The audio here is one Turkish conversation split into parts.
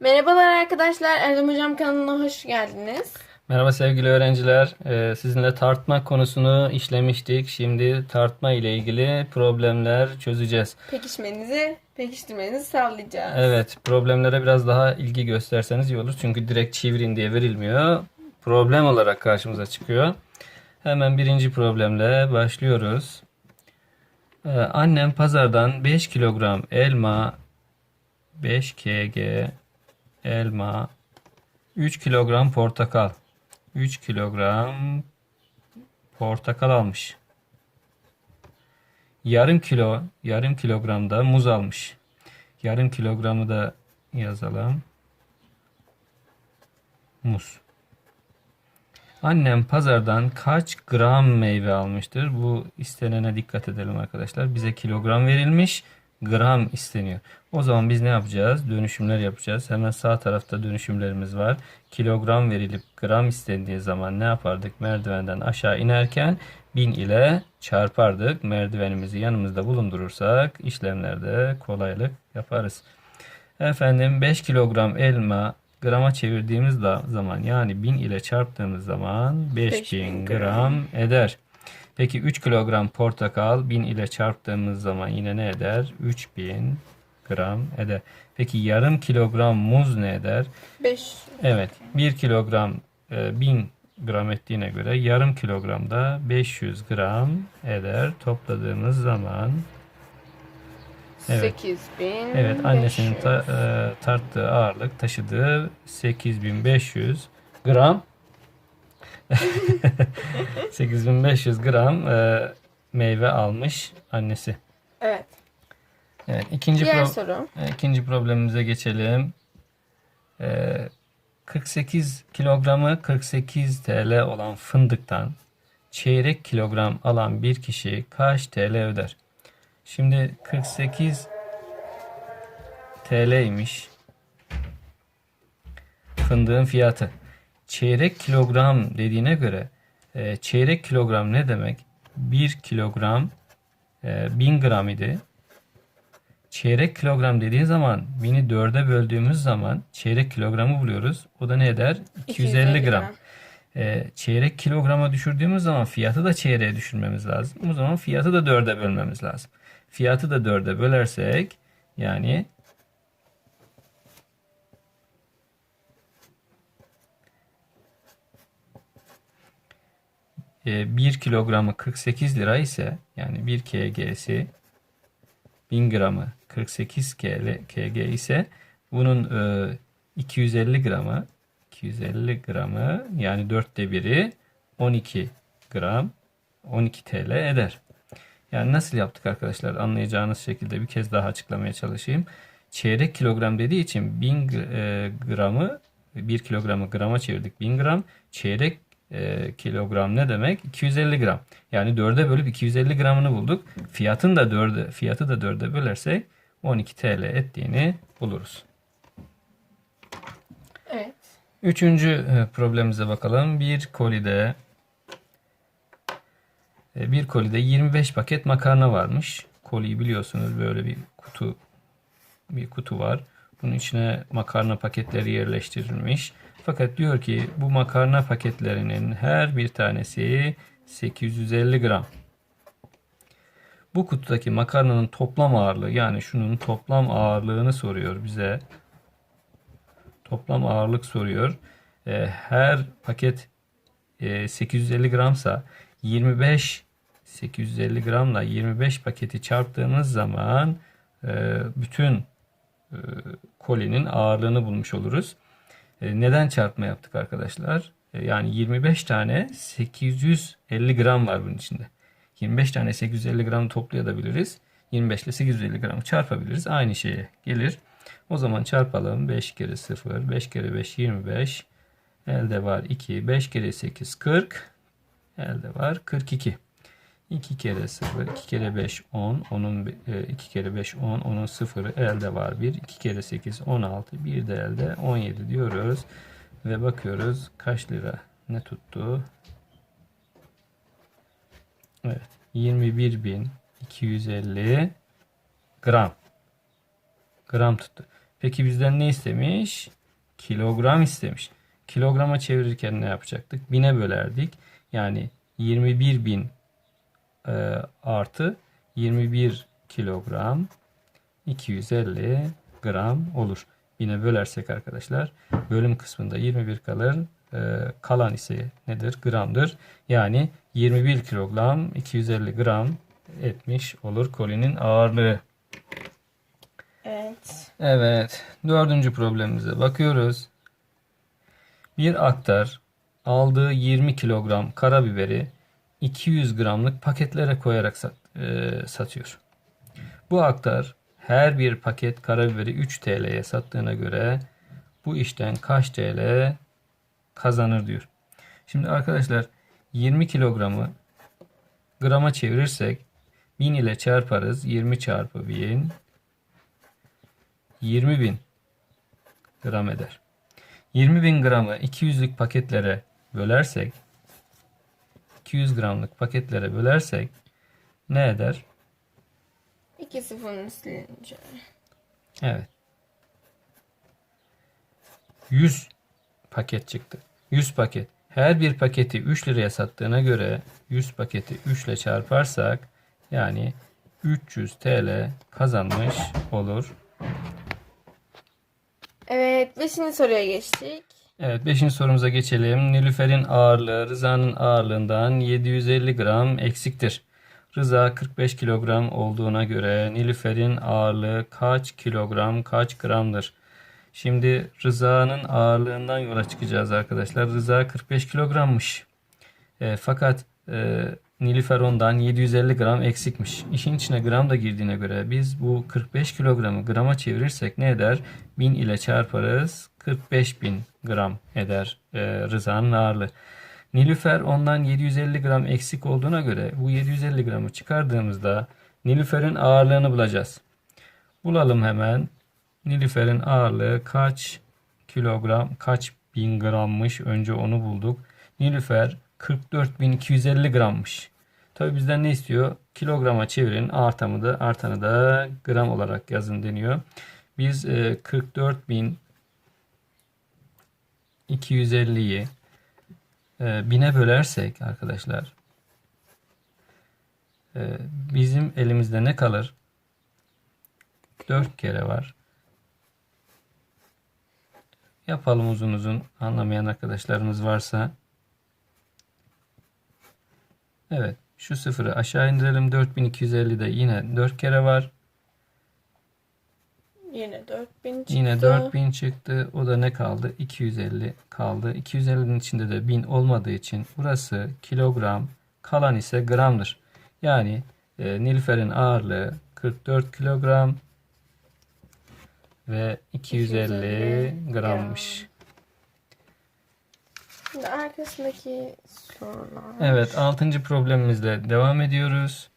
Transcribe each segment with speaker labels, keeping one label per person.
Speaker 1: Merhabalar arkadaşlar, Erdem Hocam kanalına hoş geldiniz.
Speaker 2: Merhaba sevgili öğrenciler. Ee, sizinle tartma konusunu işlemiştik. Şimdi tartma ile ilgili problemler çözeceğiz.
Speaker 1: Pekişmenizi, pekiştirmenizi sağlayacağız.
Speaker 2: Evet, problemlere biraz daha ilgi gösterseniz iyi olur. Çünkü direkt çevirin diye verilmiyor. Problem olarak karşımıza çıkıyor. Hemen birinci problemle başlıyoruz. Ee, annem pazardan 5 kilogram elma, 5 kg elma, 3 kilogram portakal, 3 kilogram portakal almış. Yarım kilo, yarım kilogram da muz almış. Yarım kilogramı da yazalım. Muz. Annem pazardan kaç gram meyve almıştır? Bu istenene dikkat edelim arkadaşlar. Bize kilogram verilmiş, gram isteniyor. O zaman biz ne yapacağız? Dönüşümler yapacağız. Hemen sağ tarafta dönüşümlerimiz var. Kilogram verilip gram istendiği zaman ne yapardık? Merdivenden aşağı inerken 1000 ile çarpardık. Merdivenimizi yanımızda bulundurursak işlemlerde kolaylık yaparız. Efendim 5 kilogram elma grama çevirdiğimiz zaman yani 1000 ile çarptığımız zaman 5000
Speaker 1: 5000
Speaker 2: gram eder. Peki 3 kilogram portakal 1000 ile çarptığımız zaman yine ne eder? 3000 gram eder. Peki yarım kilogram muz ne eder?
Speaker 1: 5
Speaker 2: Evet 1 kilogram e, 1000 gram ettiğine göre yarım kilogram da 500 gram eder. Topladığımız zaman Evet.
Speaker 1: 8000
Speaker 2: Evet annesinin ta- e, tarttığı ağırlık taşıdığı 8500 gram 8500 gram e, meyve almış annesi.
Speaker 1: Evet.
Speaker 2: Evet ikinci
Speaker 1: Diğer
Speaker 2: pro-
Speaker 1: soru.
Speaker 2: e, ikinci problemimize geçelim. E, 48 kilogramı 48 TL olan fındıktan çeyrek kilogram alan bir kişi kaç TL öder? Şimdi 48 TL'ymiş fındığın fiyatı. Çeyrek kilogram dediğine göre e, çeyrek kilogram ne demek? 1 kilogram e, 1000 gram idi. Çeyrek kilogram dediği zaman 1000'i 4'e böldüğümüz zaman çeyrek kilogramı buluyoruz. O da ne eder? 250 gram. E, çeyrek kilograma düşürdüğümüz zaman fiyatı da çeyreğe düşürmemiz lazım. O zaman fiyatı da 4'e bölmemiz lazım. Fiyatı da 4'e bölersek yani 1 kilogramı 48 lira ise yani 1 kg'si 1000 gramı 48 kl, kg ise bunun e, 250 gramı 250 gramı yani dörtte biri 12 gram 12 TL eder. Yani nasıl yaptık arkadaşlar anlayacağınız şekilde bir kez daha açıklamaya çalışayım. Çeyrek kilogram dediği için 1000 e, gramı 1 kilogramı grama çevirdik 1000 gram. Çeyrek e, kilogram ne demek? 250 gram. Yani 4'e bölüp 250 gramını bulduk. Fiyatın da 4'e fiyatı da 4'e bölersek 12 TL ettiğini buluruz.
Speaker 1: Evet.
Speaker 2: Üçüncü e, problemimize bakalım. Bir kolide e, bir kolide 25 paket makarna varmış. Koliyi biliyorsunuz böyle bir kutu bir kutu var. Bunun içine makarna paketleri yerleştirilmiş. Fakat diyor ki bu makarna paketlerinin her bir tanesi 850 gram. Bu kutudaki makarnanın toplam ağırlığı yani şunun toplam ağırlığını soruyor bize. Toplam ağırlık soruyor. Ee, her paket e, 850 gramsa 25 850 gramla 25 paketi çarptığımız zaman e, bütün e, kolinin ağırlığını bulmuş oluruz. E, Neden çarpma yaptık arkadaşlar? E, Yani 25 tane 850 gram var bunun içinde. 25 tane 850 gram toplayabiliriz. 25 ile 850 gramı çarpabiliriz. Aynı şeye gelir. O zaman çarpalım. 5 kere 0, 5 kere 5 25. Elde var 2, 5 kere 8 40. Elde var 42. 2 kere 0, 2 kere 5 10, onun 2 kere 5 10, onun 0'ı elde var 1, 2 kere 8 16, bir de elde 17 diyoruz. Ve bakıyoruz kaç lira ne tuttu? Evet 21.250 gram. Gram tuttu. Peki bizden ne istemiş? Kilogram istemiş. Kilograma çevirirken ne yapacaktık? Bine bölerdik. Yani 21 bin e, artı 21 kilogram 250 gram olur. Bine bölersek arkadaşlar bölüm kısmında 21 kalır. E, kalan ise nedir? Gramdır. Yani 21 kilogram 250 gram etmiş olur kolinin ağırlığı.
Speaker 1: Evet.
Speaker 2: Evet. Dördüncü problemimize bakıyoruz. Bir aktar aldığı 20 kilogram karabiberi 200 gramlık paketlere koyarak sat- e, satıyor. Bu aktar her bir paket karabiberi 3 TL'ye sattığına göre bu işten kaç TL kazanır diyor. Şimdi arkadaşlar 20 kilogramı grama çevirirsek 1000 ile çarparız. 20 çarpı 1000 20 bin gram eder. 20 bin gramı 200'lük paketlere bölersek 200 gramlık paketlere bölersek ne eder?
Speaker 1: İki sıfırın silince.
Speaker 2: Evet. 100 paket çıktı. 100 paket. Her bir paketi 3 liraya sattığına göre 100 paketi 3 ile çarparsak yani 300 TL kazanmış olur.
Speaker 1: Evet. Beşinci soruya geçtik.
Speaker 2: Evet 5. sorumuza geçelim. Nilüfer'in ağırlığı Rıza'nın ağırlığından 750 gram eksiktir. Rıza 45 kilogram olduğuna göre Nilüfer'in ağırlığı kaç kilogram kaç gramdır? Şimdi Rıza'nın ağırlığından yola çıkacağız arkadaşlar. Rıza 45 kilogrammış. E, fakat e, Nilüfer ondan 750 gram eksikmiş. İşin içine gram da girdiğine göre biz bu 45 kilogramı grama çevirirsek ne eder? 1000 ile çarparız. 45 bin gram eder e, Rıza'nın ağırlığı. Nilüfer ondan 750 gram eksik olduğuna göre bu 750 gramı çıkardığımızda Nilüfer'in ağırlığını bulacağız. Bulalım hemen. Nilüfer'in ağırlığı kaç kilogram, kaç bin grammış? Önce onu bulduk. Nilüfer 44.250 grammış. Tabi bizden ne istiyor? Kilograma çevirin, artamı da, artanı da gram olarak yazın deniyor. Biz e, 44.000 250'yi e, bine bölersek arkadaşlar e, bizim elimizde ne kalır? 4 kere var. Yapalım uzun uzun anlamayan arkadaşlarımız varsa. Evet şu sıfırı aşağı indirelim. 4250'de yine 4 kere var.
Speaker 1: Yine 4000 çıktı.
Speaker 2: Yine 4000 çıktı. O da ne kaldı? 250 kaldı. 250'nin içinde de 1000 olmadığı için burası kilogram. Kalan ise gramdır. Yani e, Nilüfer'in ağırlığı 44 kilogram ve 250
Speaker 1: 250
Speaker 2: grammış.
Speaker 1: Şimdi arkasındaki sorular.
Speaker 2: Evet, 6. problemimizle devam ediyoruz.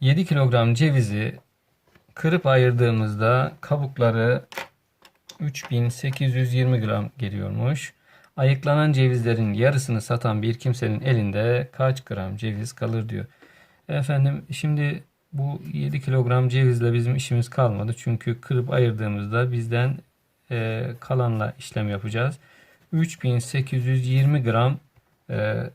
Speaker 2: 7 kilogram cevizi kırıp ayırdığımızda kabukları 3820 gram geliyormuş. Ayıklanan cevizlerin yarısını satan bir kimsenin elinde kaç gram ceviz kalır diyor. Efendim şimdi bu 7 kilogram cevizle bizim işimiz kalmadı. Çünkü kırıp ayırdığımızda bizden e, kalanla işlem yapacağız. 3820 gram e,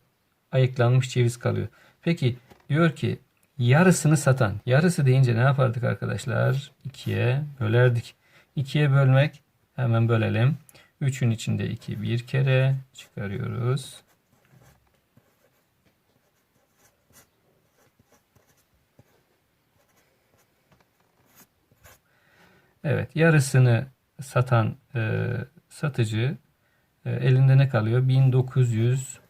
Speaker 2: ayıklanmış ceviz kalıyor. Peki diyor ki yarısını satan. Yarısı deyince ne yapardık arkadaşlar? 2'ye bölerdik. 2'ye bölmek hemen bölelim. 3'ün içinde 2 bir kere çıkarıyoruz. Evet yarısını satan e, satıcı e, elinde ne kalıyor?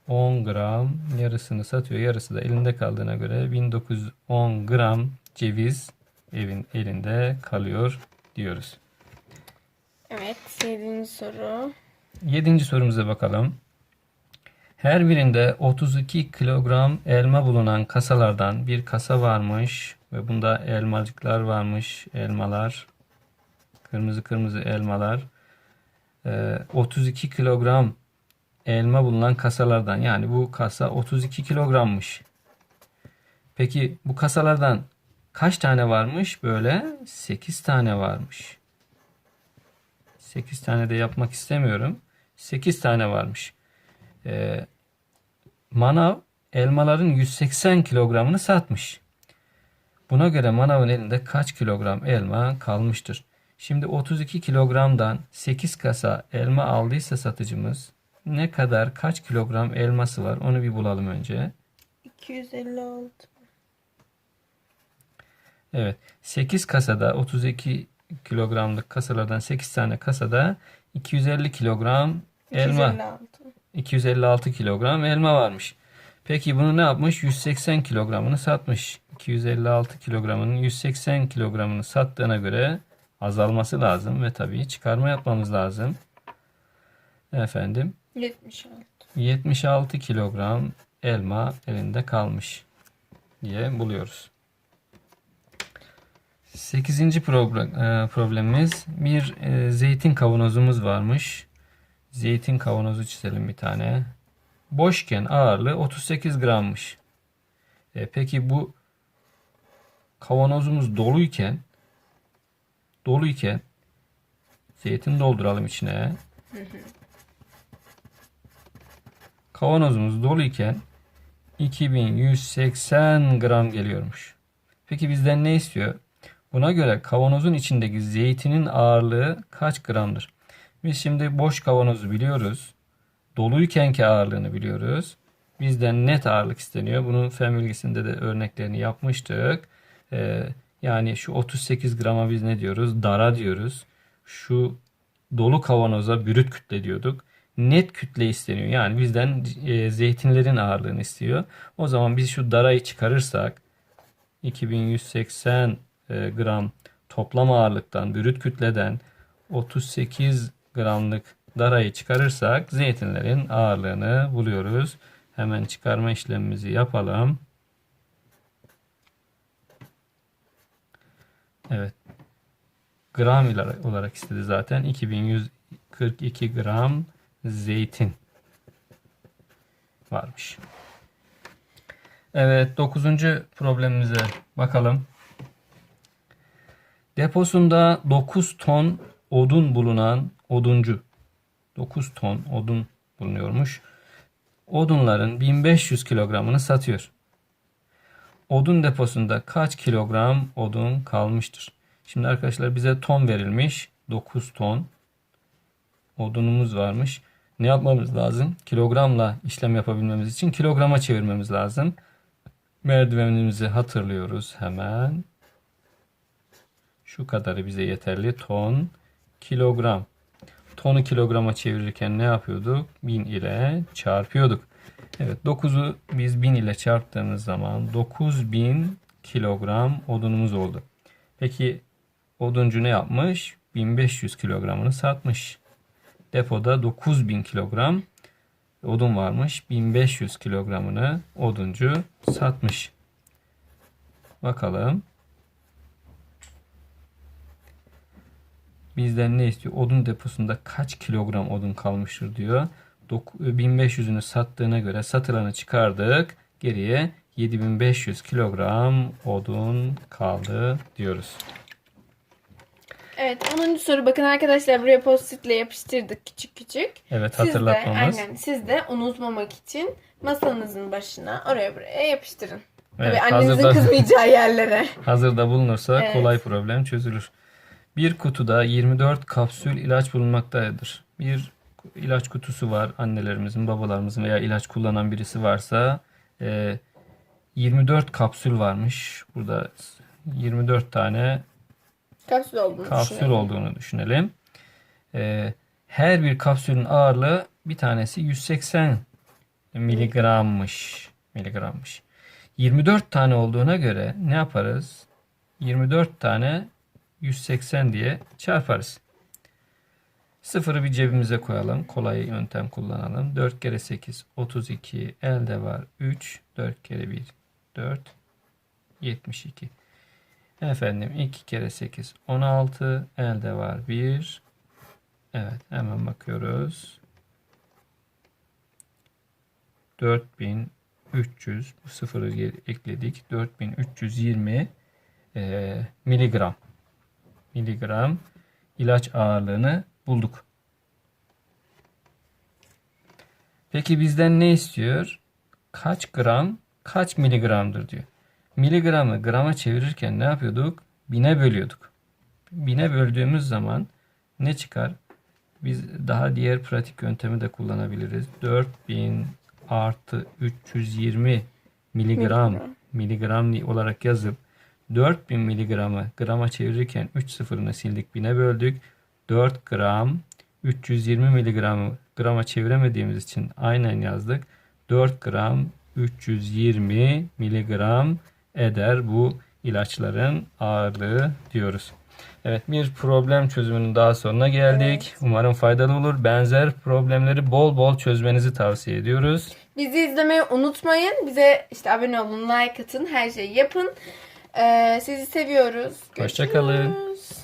Speaker 2: 1910 gram yarısını satıyor. Yarısı da elinde kaldığına göre 1910 gram ceviz evin elinde kalıyor diyoruz.
Speaker 1: Evet. Yedinci soru.
Speaker 2: Yedinci sorumuza bakalım. Her birinde 32 kilogram elma bulunan kasalardan bir kasa varmış ve bunda elmacıklar varmış, elmalar, kırmızı kırmızı elmalar. Ee, 32 kilogram elma bulunan kasalardan yani bu kasa 32 kilogrammış. Peki bu kasalardan kaç tane varmış? Böyle 8 tane varmış. 8 tane de yapmak istemiyorum. 8 tane varmış. Ee, manav elmaların 180 kilogramını satmış. Buna göre manavın elinde kaç kilogram elma kalmıştır? Şimdi 32 kilogramdan 8 kasa elma aldıysa satıcımız ne kadar kaç kilogram elması var onu bir bulalım önce.
Speaker 1: 256.
Speaker 2: Evet 8 kasada 32 kilogramlık kasalardan 8 tane kasada 250 kilogram elma
Speaker 1: 256.
Speaker 2: 256 kilogram elma varmış. Peki bunu ne yapmış? 180 kilogramını satmış. 256 kilogramının 180 kilogramını sattığına göre azalması lazım ve tabii çıkarma yapmamız lazım. Efendim
Speaker 1: 76.
Speaker 2: 76 kilogram elma elinde kalmış diye buluyoruz. Sekizinci problem, e, problemimiz bir e, zeytin kavanozumuz varmış. Zeytin kavanozu çizelim bir tane. Boşken ağırlığı 38 grammış. E, peki bu kavanozumuz doluyken doluyken zeytin dolduralım içine. Kavanozumuz doluyken 2180 gram geliyormuş. Peki bizden ne istiyor? Buna göre kavanozun içindeki zeytinin ağırlığı kaç gramdır? Biz şimdi boş kavanozu biliyoruz. Doluykenki ağırlığını biliyoruz. Bizden net ağırlık isteniyor. Bunun fen bilgisinde de örneklerini yapmıştık. Ee, yani şu 38 grama biz ne diyoruz? Dara diyoruz. Şu dolu kavanoza bürüt kütle diyorduk. Net kütle isteniyor. Yani bizden e, zeytinlerin ağırlığını istiyor. O zaman biz şu darayı çıkarırsak 2180 e, gram toplam ağırlıktan, bürüt kütleden 38 gramlık darayı çıkarırsak zeytinlerin ağırlığını buluyoruz. Hemen çıkarma işlemimizi yapalım. Evet. Gram olarak istedi zaten. 2142 gram zeytin varmış. Evet, dokuzuncu problemimize bakalım. Deposunda 9 ton odun bulunan oduncu 9 ton odun bulunuyormuş. Odunların 1500 kilogramını satıyor. Odun deposunda kaç kilogram odun kalmıştır? Şimdi arkadaşlar bize ton verilmiş. 9 ton odunumuz varmış. Ne yapmamız lazım? Kilogramla işlem yapabilmemiz için kilograma çevirmemiz lazım. Merdivenimizi hatırlıyoruz hemen. Şu kadarı bize yeterli. Ton, kilogram. Tonu kilograma çevirirken ne yapıyorduk? 1000 ile çarpıyorduk. Evet 9'u biz 1000 ile çarptığımız zaman 9000 kilogram odunumuz oldu. Peki oduncu ne yapmış? 1500 kilogramını satmış. Depoda 9000 kilogram odun varmış. 1500 kilogramını oduncu satmış. Bakalım. Bizden ne istiyor? Odun deposunda kaç kilogram odun kalmıştır diyor. Dok- 1500'ünü sattığına göre satılanı çıkardık. Geriye 7500 kilogram odun kaldı diyoruz.
Speaker 1: Evet 10. soru bakın arkadaşlar buraya post-itle yapıştırdık küçük küçük.
Speaker 2: Evet
Speaker 1: Siz de,
Speaker 2: hatırlatmamız.
Speaker 1: aynen, siz de unutmamak için masanızın başına oraya buraya yapıştırın.
Speaker 2: Evet,
Speaker 1: Tabii annenizin
Speaker 2: hazırda-
Speaker 1: kızmayacağı yerlere.
Speaker 2: Hazırda bulunursa
Speaker 1: Evet.
Speaker 2: kolay problem çözülür. Bir kutuda 24 kapsül ilaç bulunmaktadır. Bir ilaç kutusu var annelerimizin, babalarımızın veya ilaç kullanan birisi varsa e, 24 kapsül varmış. Burada 24 tane
Speaker 1: Kapsül olduğunu
Speaker 2: kapsül
Speaker 1: düşünüyorum.
Speaker 2: olduğunu düşünelim. E, her bir kapsülün ağırlığı bir tanesi 180 miligrammış. Miligrammış. 24 tane olduğuna göre ne yaparız? 24 tane 180 diye çarparız. Sıfırı bir cebimize koyalım. Kolay yöntem kullanalım. 4 kere 8 32 elde var 3 4 kere 1 4 72 Efendim 2 kere 8 16 elde var 1 Evet hemen bakıyoruz. 4300 bu sıfırı ekledik. 4320 e, miligram. Miligram ilaç ağırlığını bulduk. Peki bizden ne istiyor? Kaç gram, kaç miligramdır diyor. Miligramı grama çevirirken ne yapıyorduk? Bine bölüyorduk. Bine böldüğümüz zaman ne çıkar? Biz daha diğer pratik yöntemi de kullanabiliriz. 4000 artı 320
Speaker 1: miligram
Speaker 2: Miligram. olarak yazıp 4000 miligramı grama çevirirken 3 sıfırını sildik bine böldük. 4 gram 320 miligramı grama çeviremediğimiz için aynen yazdık. 4 gram 320 miligram eder bu ilaçların ağırlığı diyoruz. Evet bir problem çözümünün daha sonuna geldik. Umarım faydalı olur. Benzer problemleri bol bol çözmenizi tavsiye ediyoruz.
Speaker 1: Bizi izlemeyi unutmayın. Bize işte abone olun, like atın, her şeyi yapın. Ee, sizi seviyoruz.
Speaker 2: Hoşça kalın.
Speaker 1: Görüşürüz.